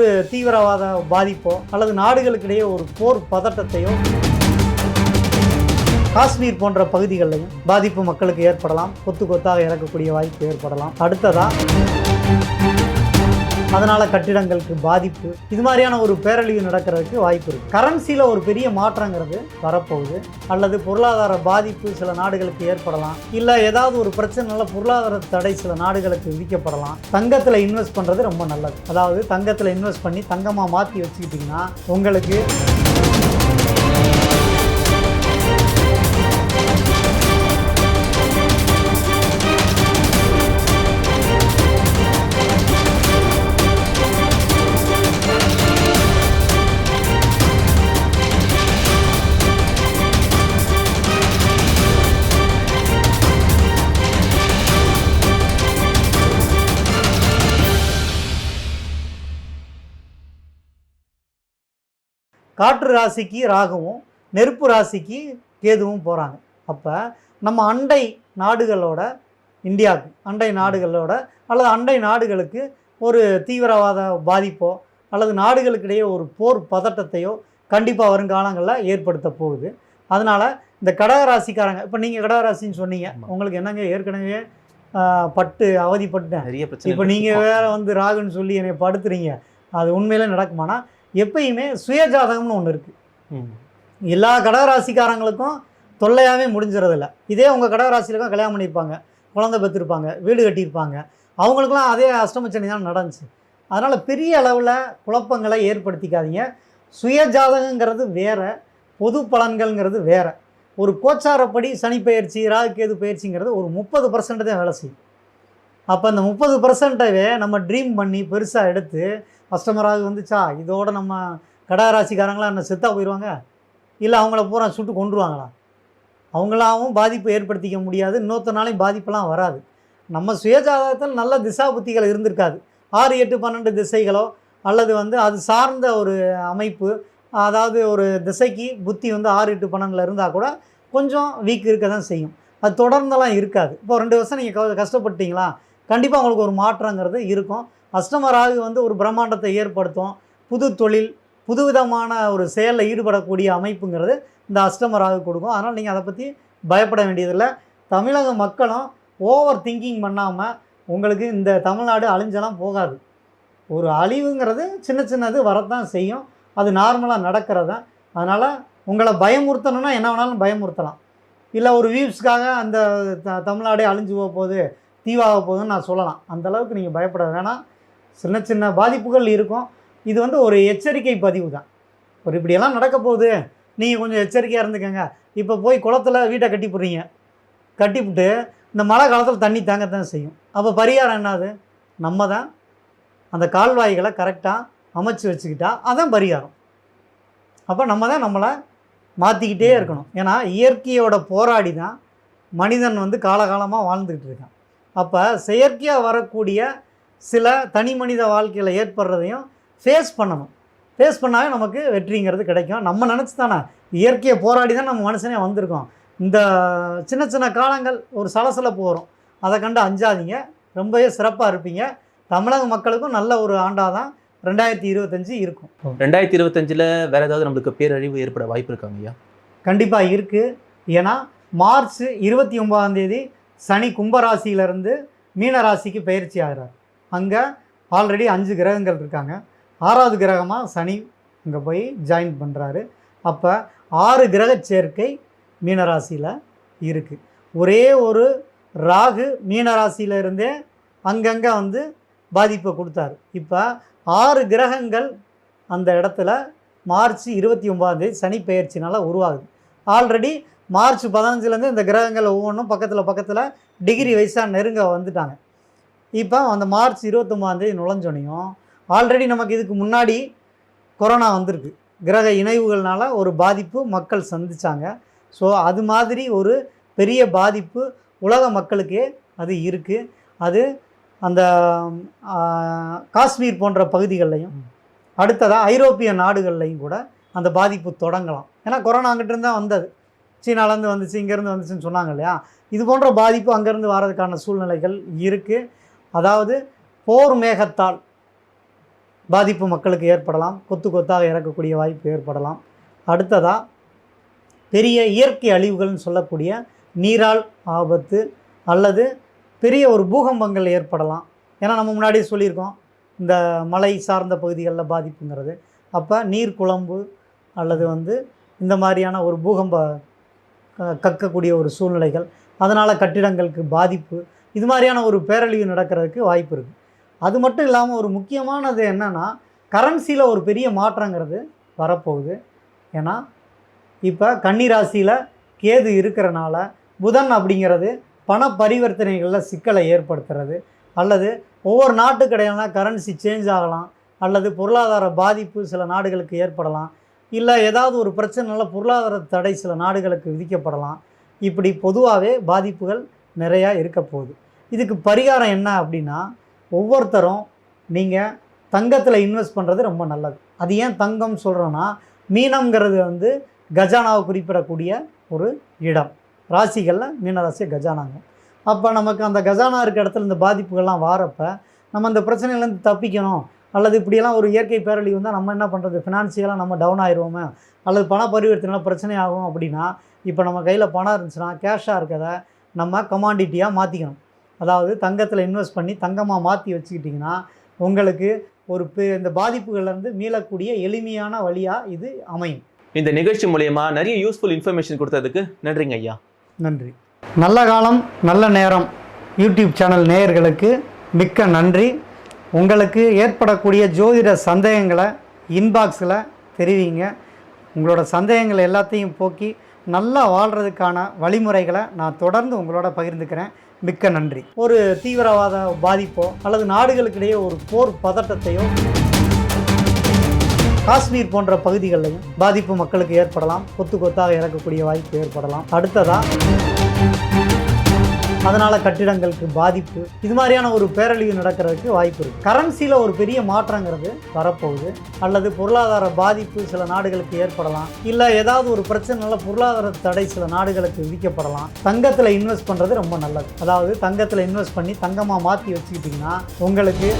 ஒரு தீவிரவாத பாதிப்போ அல்லது நாடுகளுக்கிடையே ஒரு போர் பதட்டத்தையோ காஷ்மீர் போன்ற பகுதிகளிலையும் பாதிப்பு மக்களுக்கு ஏற்படலாம். கொத்து கொத்தாக இறக்கக்கூடிய வாய்ப்பு ஏற்படலாம். அடுத்ததாக அதனால கட்டிடங்களுக்கு பாதிப்பு. இது மாதிரியான ஒரு பேரழிவு நடக்கிறதுக்கு வாய்ப்பு இருக்கு. கரன்சியில் ஒரு பெரிய மாற்றங்கிறது வரப்போகுது. அல்லது பொருளாதார பாதிப்பு சில நாடுகளுக்கு ஏற்படலாம். இல்லை ஏதாவது ஒரு பிரச்சனைனால பொருளாதார தடை சில நாடுகளுக்கு விதிக்கப்படலாம். தங்கத்தில் இன்வெஸ்ட் பண்ணுறது ரொம்ப நல்லது. அதாவது தங்கத்தில் இன்வெஸ்ட் பண்ணி தங்கமாக மாற்றி வச்சுக்கிட்டிங்கன்னா உங்களுக்கு காற்று ராசிக்கு ராகுவும் நெருப்பு ராசிக்கு கேதுவும் போகிறாங்க அப்போ நம்ம அண்டை நாடுகளோட இந்தியாவுக்கு அண்டை நாடுகளோட அல்லது அண்டை நாடுகளுக்கு ஒரு தீவிரவாத பாதிப்போ அல்லது நாடுகளுக்கிடையே ஒரு போர் பதட்டத்தையோ கண்டிப்பாக வருங்காலங்களில் ஏற்படுத்த போகுது. அதனால் இந்த கடக ராசிக்காரங்க இப்போ நீங்கள் கடக ராசின்னு சொன்னீங்க. உங்களுக்கு என்னங்க ஏற்கனவே பட்டு அவதிப்பட்டேன் நிறைய பிரச்சனை இப்போ நீங்கள் வேற வந்து ராகுன்னு சொல்லி என்னை படுத்துறீங்க. அது உண்மையிலே நடக்குமானா? எப்பயுமே சுயஜாதகம்னு ஒன்று இருக்குது. எல்லா கடகராசிக்காரங்களுக்கும் தொல்லையாகவே முடிஞ்சிறதில்ல. இதே உங்கள் கடகராசியிலக்கும் கல்யாணம் பண்ணியிருப்பாங்க. குழந்தை பெற்றிருப்பாங்க. வீடு கட்டியிருப்பாங்க. அவங்களுக்குலாம் அதே அஷ்டமச்சனி தான் நடந்துச்சு. அதனால் பெரிய அளவில் குழப்பங்களை ஏற்படுத்திக்காதீங்க. சுயஜாதகங்கிறது வேற பொது பலன்கள்ங்கிறது வேற. ஒரு கோச்சாரப்படி சனி பயிற்சி ராகு கேது பயிற்சிங்கிறது ஒரு முப்பது பர்சன்ட் தான் வேலை செய்யும். அப்போ அந்த முப்பது பர்சன்ட்டவே நம்ம ட்ரீம் பண்ணி பெருசாக எடுத்து கஸ்டமராக வந்துச்சா இதோட நம்ம கடகராசிக்காரங்களாம் என்ன செத்தாக போயிடுவாங்க இல்லை அவங்கள பூரா சுட்டு கொண்டுருவாங்களா அவங்களாவும் பாதிப்பு ஏற்படுத்திக்க முடியாது. இன்னொருத்தனாலையும் பாதிப்பெல்லாம் வராது. நம்ம சுயஜாதகத்தில் நல்ல திசா புத்திகள் இருந்திருக்காது. ஆறு எட்டு பன்னெண்டு திசைகளோ அல்லது வந்து அது சார்ந்த ஒரு அமைப்பு அதாவது ஒரு திசைக்கு புத்தி வந்து ஆறு எட்டு பன்னெண்டில் இருந்தால் கூட கொஞ்சம் வீக் இருக்க தான் செய்யும். அது தொடர்ந்தெல்லாம் இருக்காது. இப்போ ரெண்டு வருஷம் நீங்கள் கஷ்டப்பட்டீங்களா கண்டிப்பாக உங்களுக்கு ஒரு மாற்றங்கிறது இருக்கும். அஷ்டம ராகு வந்து ஒரு பிரம்மாண்டத்தை ஏற்படுத்தும். புது தொழில் புதுவிதமான ஒரு செயலில் ஈடுபடக்கூடிய அமைப்புங்கிறது இந்த அஷ்டம ராகு கொடுக்கும். அதனால் நீங்கள் அதை பற்றி பயப்பட வேண்டியதில்லை. தமிழக மக்களும் ஓவர் திங்கிங் பண்ணாமல் உங்களுக்கு இந்த தமிழ்நாடு அழிஞ்செல்லாம் போகாது. ஒரு அழிவுங்கிறது சின்ன சின்னது வரத்தான் செய்யும். அது நார்மலாக நடக்கிறது? தான் அதனால் உங்களை பயமுறுத்தணும்னா என்ன வேணாலும் பயமுறுத்தலாம். இல்லை ஒரு வியூஸ்க்காக அந்த த தமிழ்நாடே அழிஞ்சு போக போகுது. தீவாக போகுதுன்னு நான் சொல்லலாம். அந்த அளவுக்கு நீங்கள் பயப்பட வேணாம் சின்ன சின்ன பாதிப்புகள் இருக்கும். இது வந்து ஒரு எச்சரிக்கை பதிவு தான். ஒரு இப்படியெல்லாம் நடக்க போகுது. நீங்கள் கொஞ்சம் எச்சரிக்கையாக இருந்துக்கங்க. இப்போ போய் குளத்துல வீட்டை கட்டி போடுறீங்க. கட்டிவிட்டு இந்த மழை காலத்தில் தண்ணி தாங்கத்தான் செய்யும். அப்போ பரிகாரம் என்னது நம்ம தான் அந்த கால்வாய்களை கரெக்டாக அமைச்சு வச்சுக்கிட்டா அதான் பரிகாரம். அப்போ நம்ம தான் நம்மளை மாற்றிக்கிட்டே இருக்கணும். ஏன்னா இயற்கையோட போராடி தான் மனிதன் வந்து காலகாலமாக வாழ்ந்துக்கிட்டு இருக்கான். அப்போ செயற்கையாக வரக்கூடிய சில தனி மனித வாழ்க்கையில் ஏற்படுறதையும் ஃபேஸ் பண்ணணும். ஃபேஸ் பண்ணாவே நமக்கு வெற்றிங்கிறது கிடைக்கும். நம்ம நினச்சி தானே இயற்கையை போராடி தான் நம்ம மனுஷனே வந்திருக்கோம். இந்த சின்ன சின்ன காலங்கள் ஒரு சலசலப்பு வரும். அதை கண்டு அஞ்சாதீங்க. ரொம்பவே சிறப்பாக இருப்பீங்க. தமிழக மக்களுக்கும் நல்ல ஒரு ஆண்டாக தான் ரெண்டாயிரத்தி இருபத்தஞ்சி இருக்கும். ரெண்டாயிரத்தி இருபத்தஞ்சில் வேற ஏதாவது நம்மளுக்கு பேரழிவு ஏற்பட வாய்ப்பு இருக்காங்க ஐயா கண்டிப்பாக இருக்குது ஏன்னா மார்ச் இருபத்தி ஒன்பதாம் தேதி சனி கும்பராசியிலிருந்து மீனராசிக்கு பயிற்சி ஆகிறார். அங்கே ஆல்ரெடி அஞ்சு கிரகங்கள் இருக்காங்க. ஆறாவது கிரகமாக சனி அங்கே போய் ஜாயின் பண்ணுறாரு அப்போ ஆறு கிரக சேர்க்கை மீனராசியில் இருக்குது ஒரே ஒரு ராகு மீனராசியிலிருந்தே அங்கங்கே வந்து பாதிப்பை கொடுத்தாரு. இப்போ ஆறு கிரகங்கள் அந்த இடத்துல மார்ச் இருபத்தி ஒம்பதாந்தேதி சனி பெயர்ச்சினால் உருவாகுது. ஆல்ரெடி மார்ச் பதினஞ்சுலேருந்து இந்த கிரகங்கள் ஒவ்வொன்றும் பக்கத்தில் பக்கத்தில் டிகிரி வைஸாக நெருங்க வந்துட்டாங்க. இப்போ அந்த மார்ச் இருபத்தொம்பதாம் தேதி நுழைஞ்சோனையும் ஆல்ரெடி நமக்கு இதுக்கு முன்னாடி கொரோனா வந்திருக்கு. கிரக இணைவுகள்னால ஒரு பாதிப்பு மக்கள் சந்திச்சாங்க. ஸோ அது மாதிரி ஒரு பெரிய பாதிப்பு உலக மக்களுக்கே அது இருக்குது அது அந்த காஷ்மீர் போன்ற பகுதிகள்லையும் அடுத்ததாக ஐரோப்பிய நாடுகள்லையும் கூட அந்த பாதிப்பு தொடங்கலாம். ஏன்னா கொரோனா அங்கிட்டு இருந்தால் வந்தது. சீனாலேருந்து வந்துச்சு இங்கேருந்து வந்துச்சுன்னு சொன்னாங்க இல்லையா? இது போன்ற பாதிப்பு அங்கேருந்து வர்றதுக்கான சூழ்நிலைகள் இருக்குது அதாவது போர் மேகத்தால் பாதிப்பு மக்களுக்கு ஏற்படலாம் கொத்து கொத்தாக இறக்கக்கூடிய வாய்ப்பு ஏற்படலாம். அடுத்ததாக பெரிய இயற்கை அழிவுகள்னு சொல்லக்கூடிய நீரால் ஆபத்து அல்லது பெரிய ஒரு பூகம்பங்கள் ஏற்படலாம். ஏன்னா நம்ம முன்னாடியே சொல்லியிருக்கோம் இந்த மலை சார்ந்த பகுதிகளில் பாதிப்புங்கிறது. அப்போ நீர் குழம்பு அல்லது வந்து இந்த மாதிரியான ஒரு பூகம்ப கக்கக்கூடிய ஒரு சூழ்நிலைகள் அதனால் கட்டிடங்களுக்கு பாதிப்பு இது மாதிரியான ஒரு பேரழிவு நடக்கிறதுக்கு வாய்ப்பு இருக்குது அது மட்டும் இல்லாமல் ஒரு முக்கியமானது என்னென்னா கரன்சியில் ஒரு பெரிய மாற்றங்கிறது வரப்போகுது. ஏன்னா இப்போ கன்னிராசியில் கேது இருக்கிறனால புதன் அப்படிங்கிறது பண பரிவர்த்தனைகளில் சிக்கலை ஏற்படுத்துறது. அல்லது ஒவ்வொரு நாட்டுக்கு கரன்சி சேஞ்ச் ஆகலாம் அல்லது பொருளாதார பாதிப்பு சில நாடுகளுக்கு ஏற்படலாம் இல்லை ஏதாவது ஒரு பிரச்சனைனால பொருளாதார தடை சில நாடுகளுக்கு விதிக்கப்படலாம். இப்படி பொதுவாகவே பாதிப்புகள் நிறையா இருக்க போகுது. இதுக்கு பரிகாரம் என்ன அப்படின்னா ஒவ்வொருத்தரும் நீங்கள் தங்கத்தில் இன்வெஸ்ட் பண்ணுறது ரொம்ப நல்லது. அது ஏன் தங்கம் சொல்கிறோன்னா மீனம்ங்கிறது வந்து கஜானாவை குறிப்பிடக்கூடிய ஒரு இடம். ராசிகளில் மீனராசி கஜானாங்க. அப்போ நமக்கு அந்த கஜானா இருக்க இடத்துல இந்த பாதிப்புகள்லாம் வாரப்ப நம்ம அந்த பிரச்சனையிலேருந்து தப்பிக்கணும். அல்லது இப்படியெல்லாம் ஒரு இயற்கை பேரழிவு வந்தால் நம்ம என்ன பண்ணுறது ஃபினான்சியலாக நம்ம டவுன் ஆயிடுவோமே அல்லது பண பரிவர்த்தனை பிரச்சனை ஆகும் அப்படின்னா இப்போ நம்ம கையில் பணம் இருந்துச்சுன்னா கேஷாக இருக்கிறத நம்ம கமாண்டிட்டியாக மாற்றிக்கணும் அதாவது தங்கத்தில் இன்வெஸ்ட் பண்ணி தங்கமாக மாற்றி வச்சுக்கிட்டிங்கன்னா உங்களுக்கு ஒரு பெ- இந்த பாதிப்புகள்லேருந்து மீளக்கூடிய எளிமையான வழியாக இது அமையும். இந்த நிகழ்ச்சி மூலயமா நிறைய யூஸ்ஃபுல் இன்ஃபர்மேஷன் கொடுத்ததுக்கு நன்றிங்க ஐயா. நன்றி. நல்ல காலம் நல்ல நேரம். யூடியூப் சேனல் நேயர்களுக்கு மிக்க நன்றி. உங்களுக்கு ஏற்படக்கூடிய ஜோதிட சந்தேகங்களை இன்பாக்ஸில் தெரிவிங்க. உங்களோட சந்தேகங்களை எல்லாத்தையும் போக்கி நல்லா வாழ்கிறதுக்கான வழிமுறைகளை நான் தொடர்ந்து உங்களோட பகிர்ந்துக்கிறேன். மிக்க நன்றி. ஒரு தீவிரவாத பாதிப்போ அல்லது நாடுகளுக்கிடையே ஒரு போர் பதட்டத்தையோ காஷ்மீர் போன்ற பகுதிகளிலையும் பாதிப்பு மக்களுக்கு ஏற்படலாம். கொத்து கொத்தாக இறக்கக்கூடிய வாய்ப்பு ஏற்படலாம். அடுத்ததாக அதனால கட்டிடங்களுக்கு பாதிப்பு. இது மாதிரியான ஒரு பேரழிவு நடக்கிறதுக்கு வாய்ப்பு இருக்குது கரன்சியில் ஒரு பெரிய மாற்றங்கிறது வரப்போகுது. அல்லது பொருளாதார பாதிப்பு சில நாடுகளுக்கு ஏற்படலாம். இல்லை ஏதாவது ஒரு பிரச்சனைனால பொருளாதார தடை சில நாடுகளுக்கு விதிக்கப்படலாம். தங்கத்தில் இன்வெஸ்ட் பண்ணுறது ரொம்ப நல்லது. அதாவது தங்கத்தில் இன்வெஸ்ட் பண்ணி தங்கமாக மாற்றி வச்சுக்கிட்டிங்கன்னா உங்களுக்கு